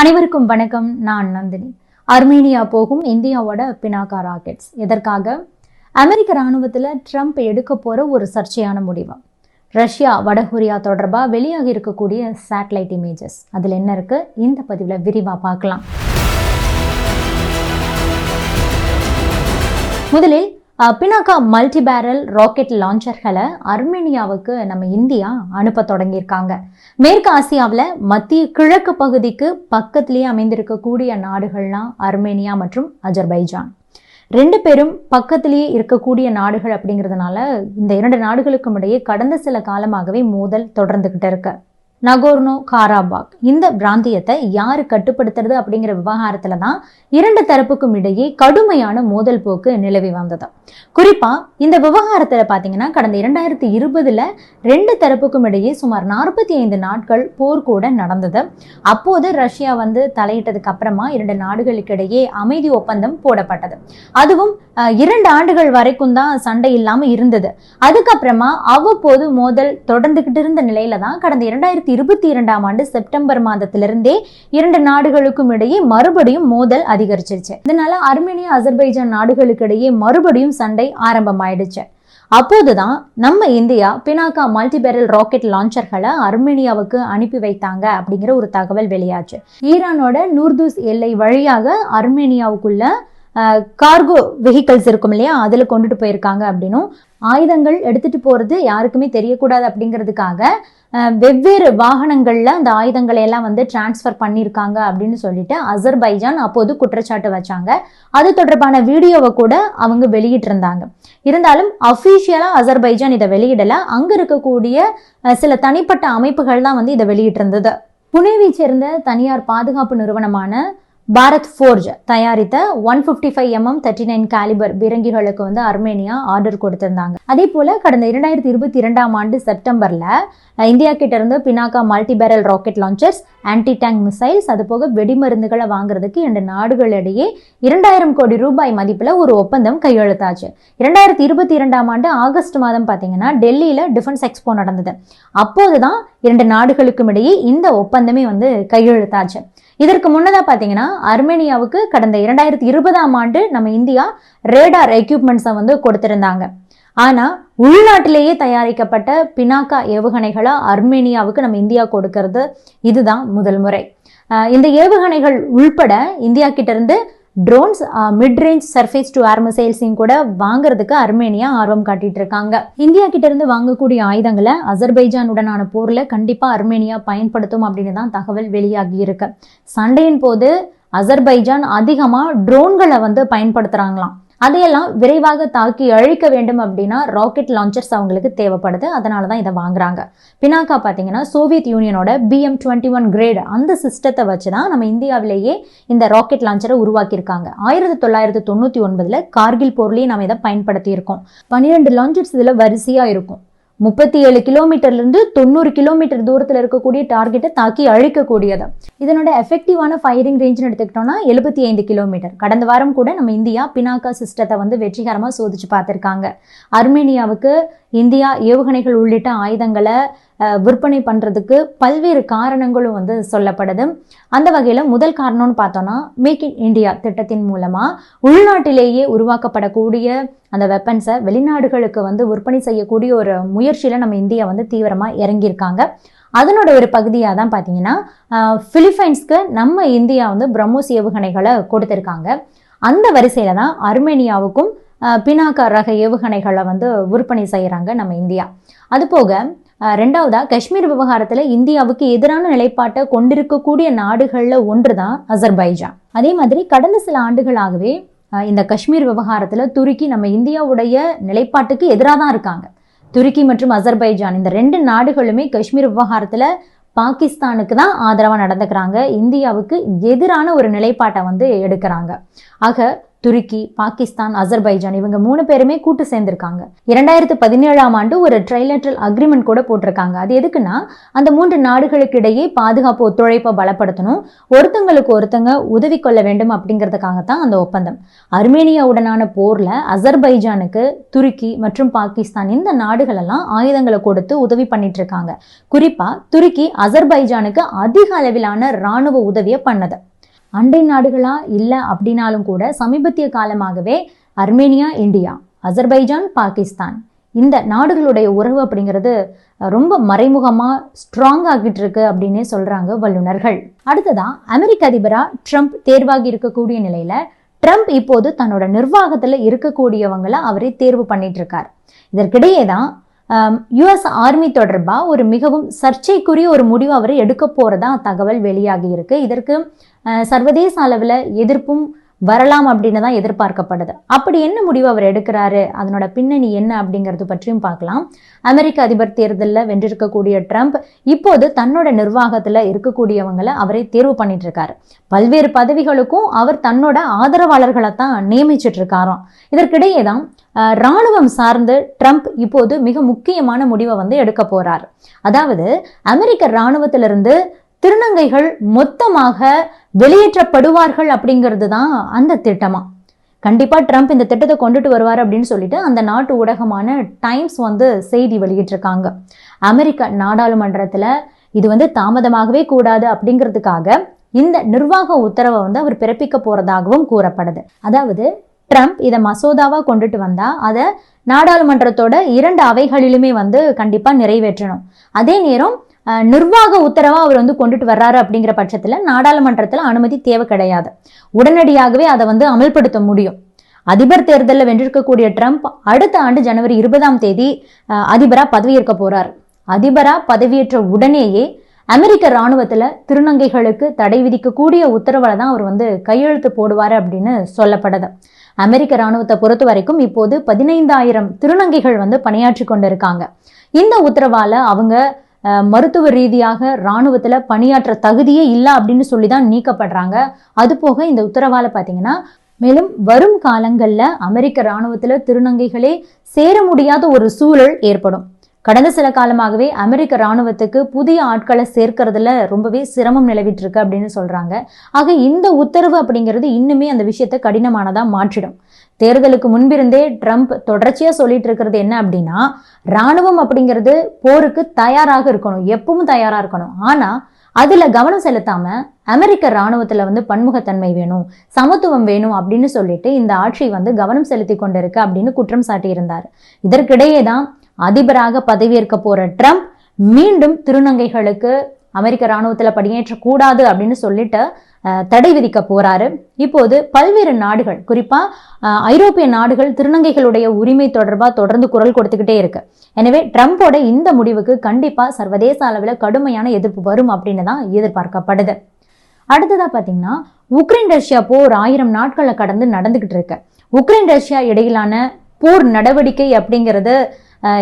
அனைவருக்கும் வணக்கம். நான் நந்தினி. அர்மேனியா போகும் இந்தியாவோட பினாக்கா ராக்கெட்ஸ். எதற்காக? அமெரிக்க ராணுவத்தில் ட்ரம்ப் எடுக்க போகிற ஒரு சர்ச்சையான முடிவு. ரஷ்யா வடகொரியா தொடர்பாக வெளியாகி இருக்கக்கூடிய சேட்டலைட் இமேஜஸ் அதில் என்ன இருக்கு? இந்த பதிவில் விரிவாக பார்க்கலாம். முதலில் பினாக்கா மல்டி பேரல் ராக்கெட் லான்ச்சர்களை அர்மேனியாவுக்கு நம்ம இந்தியா அனுப்ப தொடங்கியிருக்காங்க. மேற்கு ஆசியாவில் மத்திய கிழக்கு பகுதிக்கு பக்கத்திலேயே அமைந்திருக்கக்கூடிய நாடுகள்லாம் அர்மேனியா மற்றும் அஜர்பைஜான். ரெண்டு பேரும் பக்கத்திலேயே இருக்கக்கூடிய நாடுகள் அப்படிங்கிறதுனால இந்த இரண்டு நாடுகளுக்கும் இடையே கடந்த சில காலமாகவே மோதல் தொடர்ந்துகிட்டு இருக்கு. நகோர்னோ காராபாக். இந்த பிராந்தியத்தை யாரு கட்டுப்படுத்துறது அப்படிங்கிற விவகாரத்துல தான் இரண்டு தரப்புக்கும் இடையே கடுமையான மோதல் போக்கு நிலவி வந்தது. குறிப்பா இந்த விவகாரத்துல பாத்தீங்கன்னா கடந்த இரண்டாயிரத்தி இருபதுல ரெண்டு தரப்புக்கும் இடையே சுமார் நாற்பத்தி ஐந்து நாட்கள் போர் கூட நடந்தது. அப்போது ரஷ்யா வந்து தலையிட்டதுக்கு அப்புறமா இரண்டு நாடுகளுக்கு இடையே அமைதி ஒப்பந்தம் போடப்பட்டது. அதுவும் இரண்டு ஆண்டுகள் வரைக்கும் தான் சண்டை இல்லாம இருந்தது. அதுக்கப்புறமா அவ்வப்போது மோதல் தொடர்ந்துகிட்டு இருந்த நிலையில தான் கடந்த இரண்டாயிரத்தி இருபத்தி இரண்டாம் ஆண்டு செப்டம்பர் மாதத்திலிருந்தே இரண்டு நாடுகளுக்கும் இடையே மறுபடியும் மோதல் அதிகரிச்சிருச்சு. இதனால அர்மேனியா அசர்பைஜான் நாடுகளுக்கு இடையே மறுபடியும் சண்டை ஆரம்பமாயிடுச்சு. அப்போதுதான் நம்ம இந்தியா பினாக்கா மல்டிபேரல் ராக்கெட் லான்ச்சர்களை அர்மேனியாவுக்கு அனுப்பி வைத்தாங்க அப்படிங்கிற ஒரு தகவல் வெளியாச்சு. ஈரானோட நூர்தூஸ் எல்லை வழியாக அர்மேனியாவுக்குள்ள கார்கோ வெஹிக்கல்ஸ் இருக்கும் இல்லையா? அதில் கொண்டுட்டு போயிருக்காங்க அப்படின்னும் ஆயுதங்கள் எடுத்துட்டு போகிறது யாருக்குமே தெரியக்கூடாது அப்படிங்கிறதுக்காக வெவ்வேறு வாகனங்களில் அந்த ஆயுதங்களை எல்லாம் வந்து டிரான்ஸ்ஃபர் பண்ணியிருக்காங்க அப்படின்னு சொல்லிட்டு அசர்பைஜான் அப்போது குற்றச்சாட்டு வச்சாங்க. அது தொடர்பான வீடியோவை கூட அவங்க வெளியிட்டிருந்தாங்க. இருந்தாலும் அஃபீஷியலாக அசர்பைஜான் இதை வெளியிடல. அங்கே இருக்கக்கூடிய சில தனிப்பட்ட அமைப்புகள் தான் வந்து இதை வெளியிட்டிருந்தது. புனேவை சேர்ந்த தனியார் பாதுகாப்பு நிறுவனமான பாரத் ஃபோர்ஜ் தயாரித்த one fifty five mm thirty nine calibre பீரங்கிகளுக்கு வந்து அர்மேனியா ஆர்டர் கொடுத்திருந்தாங்க. அதே போல கடந்த இரண்டாயிரத்தி இருபத்தி இரண்டாம் ஆண்டு செப்டம்பர்ல இந்தியா கிட்ட இருந்து Pinaka multi barrel rocket launchers anti tank missiles அது போக வெடிமருந்துகளை வாங்குறதுக்கு இரண்டு நாடுகளிடையே இரண்டாயிரம் கோடி ரூபாய் மதிப்பில் ஒரு ஒப்பந்தம் கையெழுத்தாச்சு. இரண்டாயிரத்தி இருபத்தி இரண்டாம் ஆண்டு ஆகஸ்ட் மாதம் பார்த்தீங்கன்னா டெல்லியில டிஃபென்ஸ் எக்ஸ்போ நடந்தது. அப்போதுதான் இரண்டு நாடுகளுக்கும் இடையே இந்த ஒப்பந்தமே வந்து கையெழுத்தாச்சு. இதற்கு முன்னதாக பார்த்தீங்கன்னா அர்மேனியாவுக்கு கடந்த இரண்டாயிரத்தி இருபதாம் ஆண்டு நம்ம இந்தியா ரேடார் எக்யூப்மெண்ட்ஸை வந்து கொடுத்திருந்தாங்க. ஆனால் உள்நாட்டிலேயே தயாரிக்கப்பட்ட பினாக்கா ஏவுகணைகளை அர்மேனியாவுக்கு நம்ம இந்தியா கொடுக்கறது இதுதான் முதல் முறை. இந்த ஏவுகணைகள் உள்பட இந்தியா கிட்ட இருந்து drones mid range surface to air மிசைல்ஸையும் கூட வாங்குறதுக்கு அர்மேனியா ஆர்வம் காட்டிட்டு இருக்காங்க இந்தியா கிட்ட இருந்து வாங்கக்கூடிய ஆயுதங்களை அசர்பைஜானுடனான போர்ல கண்டிப்பா அர்மேனியா பயன்படுத்தும் அப்படின்னு தான் தகவல் வெளியாகி இருக்கு சண்டையின் போது அசர்பைஜான் அதிகமாக ட்ரோன்களை வந்து பயன்படுத்துகிறாங்களாம் அதையெல்லாம் விரைவாக தாக்கி அழிக்க வேண்டும் அப்படின்னா ராக்கெட் லான்ச்சர்ஸ் அவங்களுக்கு தேவைப்படுது. அதனால தான் இதை வாங்குறாங்க. பினாக்கா பார்த்தீங்கன்னா சோவியத் யூனியனோட பிஎம் டுவெண்ட்டி ஒன் கிரேட் அந்த சிஸ்டத்தை வச்சு தான் நம்ம இந்தியாவிலேயே இந்த ராக்கெட் லான்ச்சரை உருவாக்கியிருக்காங்க. ஆயிரத்தி தொள்ளாயிரத்தி தொண்ணூற்றி ஒன்பதில் கார்கில் போர்லேயே நம்ம இதை பயன்படுத்தியிருக்கோம். பன்னிரெண்டு லான்ச்சர்ஸ் இதில் வரிசையாக இருக்கும். முப்பத்தி ஏழு கிலோமீட்டர்லேருந்து தொண்ணூறு கிலோமீட்டர் தூரத்தில் இருக்கக்கூடிய டார்கெட்டை தாக்கி அழிக்கக்கூடியது. இதனோட எஃபெக்டிவான ஃபயரிங் ரேஞ்சுன்னு எடுத்துக்கிட்டோம்னா எழுபத்தி ஐந்து கிலோமீட்டர். கடந்த வாரம் கூட நம்ம இந்தியா பினாக்கா சிஸ்டத்தை வந்து வெற்றிகரமாக சோதிச்சு பார்த்துருக்காங்க. அர்மேனியாவுக்கு இந்தியா ஏவுகணைகள் உள்ளிட்ட ஆயுதங்களை விற்பனை பண்ணுறதுக்கு பல்வேறு காரணங்களும் வந்து சொல்லப்படுது. அந்த வகையில் முதல் காரணம்னு பார்த்தோம்னா மேக் இன் இந்தியா திட்டத்தின் மூலமாக உள்நாட்டிலேயே உருவாக்கப்படக்கூடிய அந்த வெப்பன்ஸை வெளிநாடுகளுக்கு வந்து விற்பனை செய்யக்கூடிய ஒரு முயற்சியில் நம்ம இந்தியா வந்து தீவிரமாக இறங்கியிருக்காங்க. அதனோட ஒரு பகுதியாக தான் பார்த்தீங்கன்னா அஹ், பிலிப்பைன்ஸ்க்கு நம்ம இந்தியா வந்து பிரம்மோஸ் ஏவுகணைகளை கொடுத்துருக்காங்க. அந்த வரிசையில் தான் அர்மேனியாவுக்கும் அஹ், பினாக்கா ரக ஏவுகணைகளை வந்து விற்பனை செய்கிறாங்க நம்ம இந்தியா. அதுபோக ரெண்டாவதா காஷ்மீர் விவகாரத்தில் இந்தியாவுக்கு எதிரான நிலைப்பாட்டை கொண்டிருக்கக்கூடிய நாடுகளில் ஒன்று தான் அசர்பைஜான். அதே மாதிரி கடந்த சில ஆண்டுகளாகவே இந்த காஷ்மீர் விவகாரத்தில் துருக்கி நம்ம இந்தியாவுடைய நிலைப்பாட்டுக்கு எதிராக தான் இருக்காங்க. துருக்கி மற்றும் அசர்பைஜான் இந்த ரெண்டு நாடுகளுமே காஷ்மீர் விவகாரத்தில் பாகிஸ்தானுக்கு தான் ஆதரவாக நடந்துக்கிறாங்க. இந்தியாவுக்கு எதிரான ஒரு நிலைப்பாட்டை வந்து எடுக்கிறாங்க. ஆக துருக்கி பாகிஸ்தான் அசர்பைஜான் இவங்க மூணு பேருமே கூட்டு சேர்ந்திருக்காங்க. இரண்டாயிரத்து பதினேழாம் ஆண்டு ஒரு ட்ரைலேட்ரல் அக்ரிமெண்ட் கூட போட்டிருக்காங்க. அது எதுக்குன்னா அந்த மூன்று நாடுகளுக்கு இடையே பாதுகாப்பு ஒத்துழைப்பை பலப்படுத்தணும். ஒருத்தங்களுக்கு ஒருத்தங்க உதவி கொள்ள வேண்டும் அப்படிங்கிறதுக்காக தான் அந்த ஒப்பந்தம். அர்மேனியாவுடனான போர்ல அசர்பைஜானுக்கு துருக்கி மற்றும் பாகிஸ்தான் இந்த நாடுகளெல்லாம் ஆயுதங்களை கொடுத்து உதவி பண்ணிட்டு இருக்காங்க. குறிப்பா துருக்கி அசர்பைஜானுக்கு அதிக அளவிலான ராணுவ உதவியை பண்ணது. அண்டை நாடுகளா இல்லை அப்படின்னாலும் கூட சமீபத்திய காலமாகவே அர்மேனியா இந்தியா அசர்பைஜான் பாகிஸ்தான் இந்த நாடுகளுடைய உறவு அப்படிங்கிறது ரொம்ப மறைமுகமாக ஸ்ட்ராங் ஆகிட்டு இருக்கு அப்படின்னே சொல்றாங்க வல்லுநர்கள். அடுத்ததா அமெரிக்க அதிபரா ட்ரம்ப் தேர்வாகி இருக்கக்கூடிய நிலையில ட்ரம்ப் இப்போது தன்னோட நிர்வாகத்தில் இருக்கக்கூடியவங்களை அவரை தேர்வு பண்ணிட்டு இருக்கார். இதற்கிடையே தான் யுஎஸ் ஆர்மி தொடர்பாக ஒரு மிகவும் சர்ச்சைக்குரிய ஒரு முடிவு அவர் எடுக்க போகிறதா தகவல் வெளியாகி இருக்கு. இதற்கு அஹ், சர்வதேச அளவில் எதிர்ப்பும் வரலாம் அப்படின்னு தான் எதிர்பார்க்கப்படுது. அப்படி என்ன முடிவு அவர் எடுக்கிறாரு? அதனோட பின்னணி என்ன அப்படிங்கிறது பற்றியும் பார்க்கலாம். அமெரிக்க அதிபர் தேர்தலில் வென்றிருக்கக்கூடிய ட்ரம்ப் இப்போது தன்னோட நிர்வாகத்தில் இருக்கக்கூடியவங்களை அவரை தேர்வு பண்ணிட்டு இருக்காரு பல்வேறு பதவிகளுக்கும் அவர் தன்னோட ஆதரவாளர்களை தான் நியமிச்சிட்டு இருக்காராம் இதற்கிடையே தான் அஹ், ராணுவம் சார்ந்து ட்ரம்ப் இப்போது மிக முக்கியமான முடிவை வந்து எடுக்க போறார். அதாவது அமெரிக்க இராணுவத்திலிருந்து திருநங்கைகள் மொத்தமாக வெளியேற்றப்படுவார்கள் அப்படிங்கிறது தான் அந்த திட்டமா. கண்டிப்பா ட்ரம்ப் இந்த திட்டத்தை கொண்டுட்டு வருவார் அப்படின்னு சொல்லிட்டு அந்த நாட்டு ஊடகமான டைம்ஸ் வந்து செய்தி வெளியிட்டிருக்காங்க. அமெரிக்க நாடாளுமன்றத்துல இது வந்து தாமதமாகவே கூடாது அப்படிங்கிறதுக்காக இந்த நிர்வாக உத்தரவை வந்து அவர் பிறப்பிக்க போறதாகவும் கூறப்படுது. அதாவது ட்ரம்ப் இதை மசோதாவா கொண்டுட்டு வந்தா அதை நாடாளுமன்றத்தோட இரண்டு அவைகளிலுமே வந்து கண்டிப்பாக நிறைவேற்றணும். அதே நேரம் நிர்வாக உத்தரவா அவர் வந்து கொண்டுட்டு வர்றாரு அப்படிங்கிற பட்சத்துல நாடாளுமன்றத்துல அனுமதி தேவை கிடையாது. உடனடியாகவே அதை வந்து அமல்படுத்த முடியும். அதிபர் தேர்தலில் வென்றிருக்கக்கூடிய ட்ரம்ப் அடுத்த ஆண்டு ஜனவரி இருபதாம் தேதி அஹ், அதிபரா பதவியேற்க போறார். அதிபரா பதவியேற்ற உடனேயே அமெரிக்க ராணுவத்துல திருநங்கைகளுக்கு தடை விதிக்கக்கூடிய உத்தரவில் தான் அவர் வந்து கையெழுத்து போடுவார் அப்படின்னு சொல்லப்படுது. அமெரிக்க ராணுவத்தை பொறுத்த வரைக்கும் இப்போது பதினைந்தாயிரம் திருநங்கைகள் வந்து பணியாற்றி கொண்டிருக்காங்க. இந்த உத்தரவால அவங்க மருத்துவ ரீதியாக ராணுவத்துல பணியாற்ற தகுதியே இல்லை அப்படின்னு சொல்லி தான் நீக்கப்படுறாங்க. அது போக இந்த உத்தரவால பார்த்தீங்கன்னா மேலும் வரும் காலங்கள்ல அமெரிக்க ராணுவத்துல திருநங்கைகளே சேர முடியாத ஒரு சூழல் ஏற்படும். கடந்த சில காலமாகவே அமெரிக்க ராணுவத்துக்கு புதிய ஆட்களை சேர்க்கறதுல ரொம்பவே சிரமம் நிலவிட்டு இருக்கு அப்படின்னு சொல்றாங்க. ஆக இந்த உத்தரவு அப்படிங்கிறது இன்னுமே அந்த விஷயத்தை கடினமானதா மாற்றிடும். தேர்தலுக்கு முன்பிருந்தே ட்ரம்ப் தொடர்ச்சியா சொல்லிட்டு இருக்கிறது என்ன அப்படின்னா ராணுவம் அப்படிங்கிறது போருக்கு தயாராக இருக்கணும் எப்பவும் தயாரா இருக்கணும். ஆனா அதுல கவனம் செலுத்தாம அமெரிக்க ராணுவத்துல வந்து பன்முகத்தன்மை வேணும் சமத்துவம் வேணும் அப்படின்னு சொல்லிட்டு இந்த ஆட்சி வந்து கவனம் செலுத்தி கொண்டிருக்கு அப்படின்னு குற்றம் சாட்டியிருந்தார். இதற்கிடையே தான் அதிபராக பதவியேற்க போற ட்ரம்ப் மீண்டும் திருநங்கைகளுக்கு அமெரிக்க ராணுவத்துல பணியேற்றக்கூடாது அப்படின்னு சொல்லிட்டு தடை விதிக்க போறாரு. இப்போது பல்வேறு நாடுகள் குறிப்பா ஐரோப்பிய நாடுகள் திருநங்கைகளுடைய உரிமை தொடர்பா தொடர்ந்து குரல் கொடுத்துக்கிட்டே இருக்கு. எனவே ட்ரம்ப்போட இந்த முடிவுக்கு கண்டிப்பா சர்வதேச அளவில் கடுமையான எதிர்ப்பு வரும் அப்படின்னு தான் எதிர்பார்க்கப்படுது. அடுத்ததா பாத்தீங்கன்னா உக்ரைன் ரஷ்யா போர் ஆயிரம் நாட்களை கடந்து நடந்துகிட்டு இருக்கு. உக்ரைன் ரஷ்யா இடையிலான போர் நடவடிக்கை அப்படிங்கிறது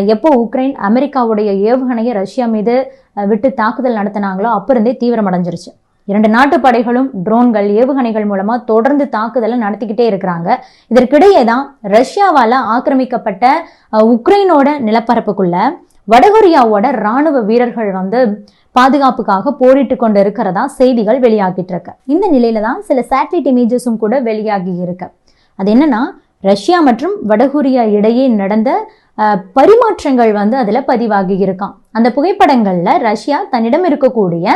எப்போ உக்ரைன் அமெரிக்காவுடைய ஏவுகணையை ரஷ்யா மீது அஹ், விட்டு தாக்குதல் நடத்தினாங்களோ அப்ப இருந்தே தீவிரமடைஞ்சிருச்சு. இரண்டு நாட்டு படைகளும் ட்ரோன்கள் ஏவுகணைகள் மூலமா தொடர்ந்து தாக்குதலை நடத்திக்கிட்டே இருக்கிறாங்க. இதற்கிடையே தான் ரஷ்யாவால ஆக்கிரமிக்கப்பட்ட உக்ரைனோட நிலப்பரப்புக்குள்ள வடகொரியாவோட ராணுவ வீரர்கள் வந்து பாதுகாப்புக்காக போரிட்டு கொண்டு இருக்கிறதா செய்திகள் வெளியாகிட்டு இருக்கு. இந்த நிலையில தான் சில சேட்டலைட் இமேஜஸும் கூட வெளியாகி இருக்கு. அது என்னன்னா ரஷ்யா மற்றும் வடகொரியா இடையே நடந்த பரிமாற்றங்கள் வந்து அதில் பதிவாகி இருக்கான் அந்த புகைப்படங்களில் ரஷ்யா தன்னிடம் இருக்கக்கூடிய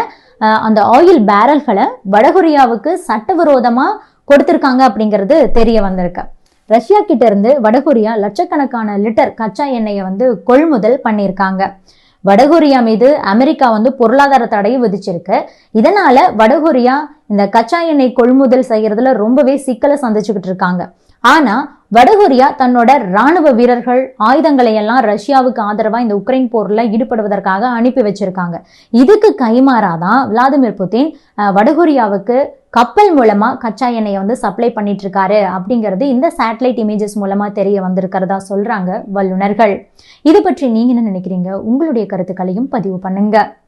அந்த ஆயில் பேரல்களை வடகொரியாவுக்கு சட்டவிரோதமாக கொடுத்துருக்காங்க அப்படிங்கிறது தெரிய வந்திருக்கு. ரஷ்யா கிட்ட இருந்து வடகொரியா லட்சக்கணக்கான லிட்டர் கச்சா எண்ணெயை வந்து கொள்முதல் பண்ணியிருக்காங்க. வடகொரியா மீது அமெரிக்கா வந்து பொருளாதார தடையை விதிச்சிருக்கு. இதனால வடகொரியா இந்த கச்சா எண்ணெய் கொள்முதல் செய்யறதுல ரொம்பவே சிக்கலை சந்திச்சுக்கிட்டு இருக்காங்க. ஆனா வடகொரியா தன்னோட ராணுவ வீரர்கள் ஆயுதங்களை எல்லாம் ரஷ்யாவுக்கு ஆதரவா இந்த உக்ரைன் போர்ல ஈடுபடுவதற்காக அனுப்பி வச்சிருக்காங்க. இதுக்கு கைமாறாதான் விளாடிமிர் புதின் வடகொரியாவுக்கு கப்பல் மூலமா கச்சா எண்ணெயை வந்து சப்ளை பண்ணிட்டு இருக்காரு அப்படிங்கிறது இந்த சேட்டலைட் இமேஜஸ் மூலமா தெரிய வந்திருக்கிறதா சொல்றாங்க வல்லுனர்கள் இது பற்றி நீங்க என்ன நினைக்கிறீங்க? உங்களுடைய கருத்துக்களையும் பதிவு பண்ணுங்க.